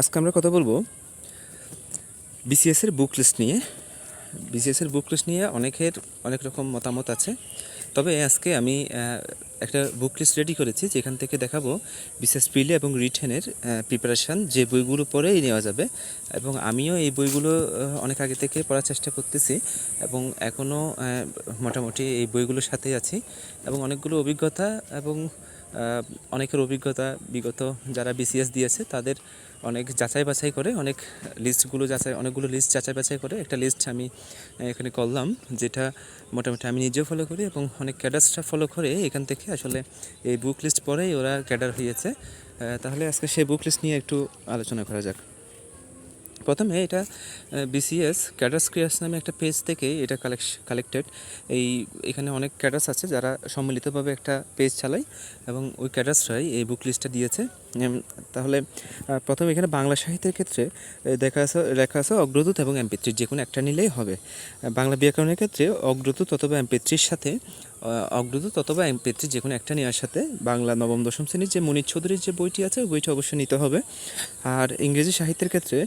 আজকে আমরা কথা বলব বিসিএস এর বুক লিস্ট নিয়ে। বিসিএস এর বুক লিস্ট নিয়ে অনেকের অনেক রকম মতামত আছে। তবে আজকে আমি একটা বুক লিস্ট রেডি করেছি, যেখান থেকে দেখাবো বিশেষ প্রিলি এবং রিটেনের প্রিপারেশান যে বইগুলো পড়েই নেওয়া যাবে। এবং আমিও এই বইগুলো অনেক আগে থেকে পড়ার চেষ্টা করতেছি এবং এখনও মোটামুটি এই বইগুলোর সাথেই আছি। এবং অনেকগুলো অভিজ্ঞতা এবং অনেকের অভিজ্ঞতা বিগত যারা বিসিএস দিয়েছে, তাদের অনেক যাচাই বাছাই করে, অনেক লিস্টগুলো যাচাই, অনেকগুলো লিস্ট যাচাই বাছাই করে একটা লিস্ট আমি এখানে করলাম, যেটা মোটামুটি আমি নিজেও ফলো করি এবং অনেক ক্যাডার্সটা ফলো করে এখান থেকে আসলে এই বুক লিস্ট পরেই ওরা ক্যাডার হয়েছে। তাহলে আজকে সেই বুক লিস্ট নিয়ে একটু আলোচনা করা যাক। প্রথমে এটা বিসিএস ক্যাডার্স ক্রিয়াস নামে একটা পেজ থেকে এটা কালেকশ কালেক্টেড এই, এখানে অনেক ক্যাডার্স আছে যারা সম্মিলিতভাবে একটা পেজ চালায় এবং ওই ক্যাডার্সরাই এই বুক লিস্টটা দিয়েছে। তাহলে প্রথমে এখানে বাংলা সাহিত্যের ক্ষেত্রে দেখা আছে, লেখা আছে অগ্রদূত এবং এমপিত্রি যে কোনো একটা নিলেই হবে। বাংলা ব্যাকরণের ক্ষেত্রে অগ্রদূত অথবা এমপিত্রির সাথে অগ্রদূত অথবা এমপিত্রি যে কোনো একটা নেওয়ার সাথে বাংলা নবম, দশম শ্রেণির যে মনির চৌধুরীর যে বইটি আছে, ওই বইটি অবশ্যই নিতে হবে। আর ইংরেজি সাহিত্যের ক্ষেত্রে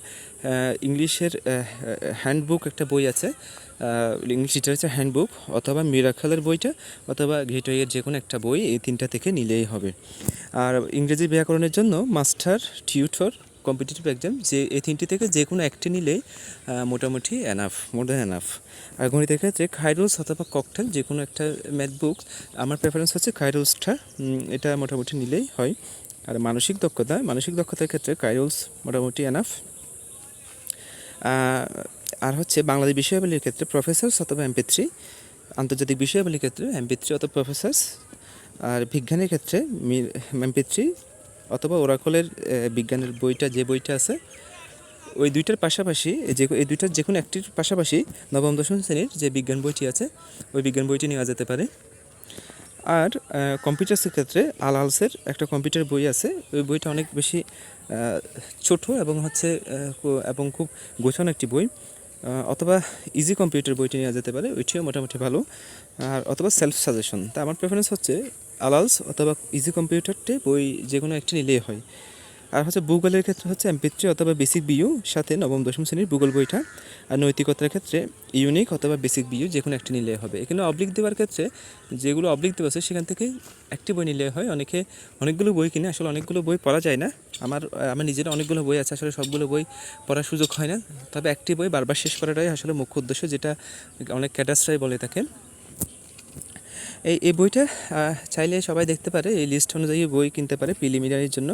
ইংলিশের হ্যান্ডবুক একটা বই আছে ইংলিশ লিটারেচার হ্যান্ডবুক অথবা মিরাখালের বইটা অথবা ঘেটয়ের যে কোনো একটা বই এই তিনটা থেকে নিলেই হবে। আর ইংরেজি ব্যাকরণের জন্য মাস্টার টিউটর কম্পিটিটিভ এক্সাম যে এই তিনটি থেকে যে কোনো একটি নিলেই মোটামুটি এনাফ মোর দ্যান এনাফ আর গণিতের ক্ষেত্রে খাইরোস অথবা ককটেল যে কোনো একটা ম্যাথ বুক আমার প্রেফারেন্স হচ্ছে খাইরোসটা উম, এটা মোটামুটি নিলেই হয়। আর মানসিক দক্ষতা মানসিক দক্ষতার ক্ষেত্রে কাইরোলস মোটামুটি আহ, আর হচ্ছে বাংলাদেশ বিষয়াবলীর ক্ষেত্রে প্রফেসর অথবা এমপি থ্রি, আন্তর্জাতিক বিষয়াবলীর ক্ষেত্রে এমপি থ্রি অথবা প্রফেসর্স, আর বিজ্ঞানের ক্ষেত্রে এমপি থ্রি অথবা ওরাকলের বিজ্ঞানের বইটা, যে বইটা আছে, ওই দুইটার পাশাপাশি যে, এই দুইটার যে কোনো একটির পাশাপাশি নবম, দশম শ্রেণির যে বিজ্ঞান বইটি আছে, ওই বিজ্ঞান বইটি নেওয়া যেতে পারে। আর কম্পিউটার্সের ক্ষেত্রে আল আলসের একটা কম্পিউটার বই আছে, ওই বইটা অনেক বেশি ছোট এবং হচ্ছে এবং খুব গোছানো একটি বই। অথবা ইজি কম্পিউটার বইটি নেওয়া যেতে পারে, ওইটিও মোটামুটি ভালো। আর অথবা সেলফ সাজেশন তা আমার প্রেফারেন্স হচ্ছে আলালস অথবা ইজি কম্পিউটারটি বই যে কোনো একটি নিলেই হয়। আর হচ্ছে ভূগোলের ক্ষেত্রে হচ্ছে এমপিত্রি অথবা বেসিক বিইউ সাথে নবম, দশম শ্রেণির ভূগোল বইটা। আর নৈতিকতার ক্ষেত্রে ইউনিক অথবা বেসিক বিইউ যে কোনো একটি নিলে হবে। এখানে অবলিক দেওয়ার ক্ষেত্রে যেগুলো অবলিক দেওয়া আছে, সেখান থেকে একটি বই নিলে হয়। অনেকে অনেকগুলো বই কিনে, আসলে অনেকগুলো বই পড়া যায় না। আমার আমার নিজের অনেকগুলো বই আছে, আসলে সবগুলো বই পড়ার সুযোগ হয় না। তবে একটি বই বারবার শেষ করাটাই আসলে মুখ্য উদ্দেশ্য, যেটা অনেক ক্যাটাসরাই বলে থাকে এই এই বইটা চাইলে সবাই দেখতে পারে, এই লিস্ট অনুযায়ী বই কিনতে পারে প্রিলিমিনারির জন্য।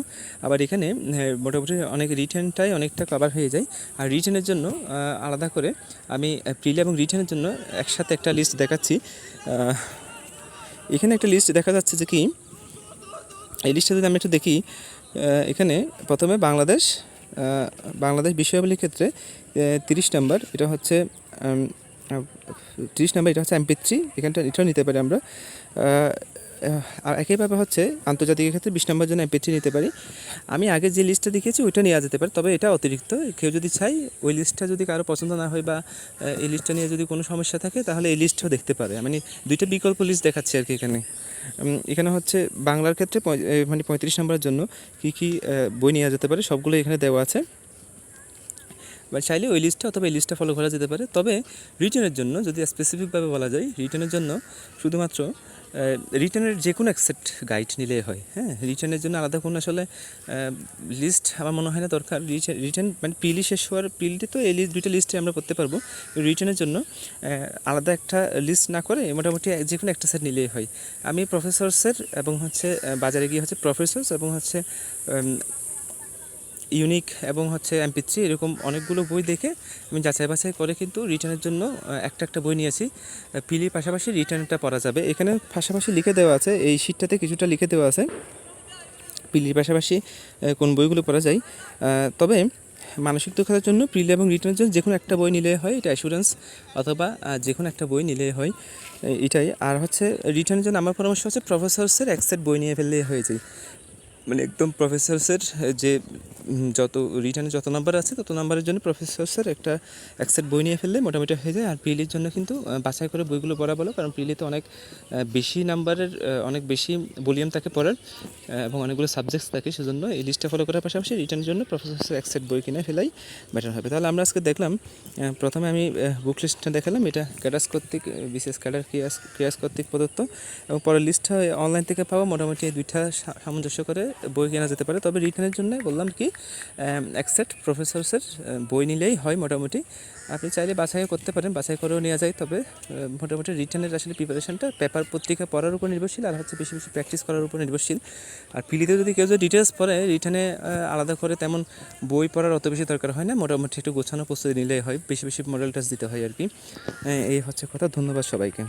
আবার এখানে মোটামুটি অনেক রিটার্নটাই অনেকটা কভার হয়ে যায়। আর রিটার্নের জন্য আলাদা করে আমি প্রিলি এবং রিটার্নের জন্য একসাথে একটা লিস্ট দেখাচ্ছি। এখানে একটা লিস্ট দেখা যাচ্ছে যে কি, এই লিস্টটা যদি আমি একটু দেখি এখানে প্রথমে বাংলাদেশ বাংলাদেশ বিষয়াবলীর ক্ষেত্রে তিরিশ নম্বর, এটা হচ্ছে তিরিশ নাম্বার, এটা হচ্ছে এমপি থ্রি এখানটা এটাও নিতে পারি আমরা। আর একইভাবে হচ্ছে আন্তর্জাতিক ক্ষেত্রে বিশ নম্বর জন্য এমপি নিতে পারি। আমি আগে যে লিস্টটা দেখিয়েছি, ওইটা নেওয়া যেতে পারে, তবে এটা অতিরিক্ত। কেউ যদি চাই, ওই লিস্টটা যদি কারও পছন্দ না হয় বা এই লিস্টটা নিয়ে যদি কোনো সমস্যা থাকে, তাহলে এই লিস্টটাও দেখতে পারে। মানে দুইটা বিকল্প লিস্ট দেখাচ্ছি আর কি এখানে। এখানে হচ্ছে বাংলার ক্ষেত্রে মানে পঁয়ত্রিশ নম্বরের জন্য কী কী বই নেওয়া যেতে পারে, সবগুলো এখানে দেওয়া আছে। বা চাইলে ওই লিস্টটা অথবা এই লিস্টটা ফলো করা যেতে পারে। তবে রিটার্নের জন্য যদি স্পেসিফিকভাবে বলা যায় রিটার্নের জন্য শুধুমাত্র রিটার্নের যে কোনো এক সেট গাইড নিলেই হয় হ্যাঁ? রিটার্নের জন্য আলাদা কোনো আসলে লিস্ট আমার মনে হয় না দরকার। রিটার্ন মানে পিলি শেষ হওয়ার পিলিতে তো এই লিস্ট দুইটা লিস্টে আমরা করতে পারব। রিটার্নের জন্য আলাদা একটা লিস্ট না করে মোটামুটি যে কোনো একটা সেট নিলেই হয়। আমি প্রফেসরসের এবং হচ্ছে বাজারে গিয়ে হচ্ছে প্রফেসরস এবং হচ্ছে ইউনিক এবং হচ্ছে এমপি থ্রি এরকম অনেকগুলো বই দেখে আমি যাচাই বাছাই করে কিন্তু রিটার্নের জন্য একটা একটা বই নিয়েছি। পিলির পাশাপাশি রিটার্নটা পড়া যাবে। এখানে পাশাপাশি লিখে দেওয়া আছে, এই শীটটাতে কিছুটা লিখে দেওয়া আছে। পিলির পাশাপাশি কোন বইগুলো পড়া যায়। তবে মানসিক দক্ষতার জন্য প্রিলি এবং রিটার্নের জন্য যে কোনো একটা বই নিলে হয়, এটা অ্যাসুরেন্স অথবা যে কোনো একটা বই নিলে হয় এটাই। আর হচ্ছে রিটার্নের জন্য আমার পরামর্শ হচ্ছে প্রফেসরসের এক সেট বই নিয়ে ফেললেই হয়ে যায়। মানে একদম প্রফেসরসের যে যত রিটার্নে যত নাম্বার আছে, তত নাম্বারের জন্য প্রফেসরসের একটা এক সেট বই নিয়ে ফেললে মোটামুটি হয়ে যায়। আর পিলির জন্য কিন্তু বাছাই করে বইগুলো পড়া বলো কারণ পিলিতে অনেক বেশি নাম্বারের অনেক বেশি ভলিউম থাকে পড়ার এবং অনেকগুলো সাবজেক্টস থাকে। সেজন্য এই লিস্টটা ফলো করার পাশাপাশি রিটার্নের জন্য প্রফেসরসের এক সেট বই কিনে ফেলাই বেটার হবে। তাহলে আমরা আজকে দেখলাম প্রথমে আমি বুক লিস্টটা দেখালাম। এটা ক্যাডাস কর্তৃক, বিশেষ ক্যাডার ক্রিয়াস ক্রিয়াস কর্তৃক প্রদত্ত, এবং পরের লিস্টটা অনলাইন থেকে পাওয়া মোটামুটি দুইটা সামঞ্জস্য করে বই কেনা যেতে পারে। তবে রিটার্নের জন্য বললাম কি এক প্রফেসরসের বই নিলেই হয় মোটামুটি। আপনি চাইলে বাছাই করতে পারেন, বাছাই করেও নেওয়া যায়। তবে মোটামুটি রিটার্নের আসলে প্রিপারেশনটা পেপার পত্রিকা পড়ার উপর নির্ভরশীল আর হচ্ছে বেশি বেশি প্র্যাকটিস করার উপর নির্ভরশীল। আর পিলিতে যদি কেউ যদি ডিটেলস পড়ে, রিটার্নে আলাদা করে তেমন বই পড়ার অত বেশি দরকার হয় না। মোটামুটি একটু গোছানো প্রস্তুতি নিলেই হয়, বেশি বেশি মডেল দিতে হয় আর কি। এই হচ্ছে কথা। ধন্যবাদ সবাইকে।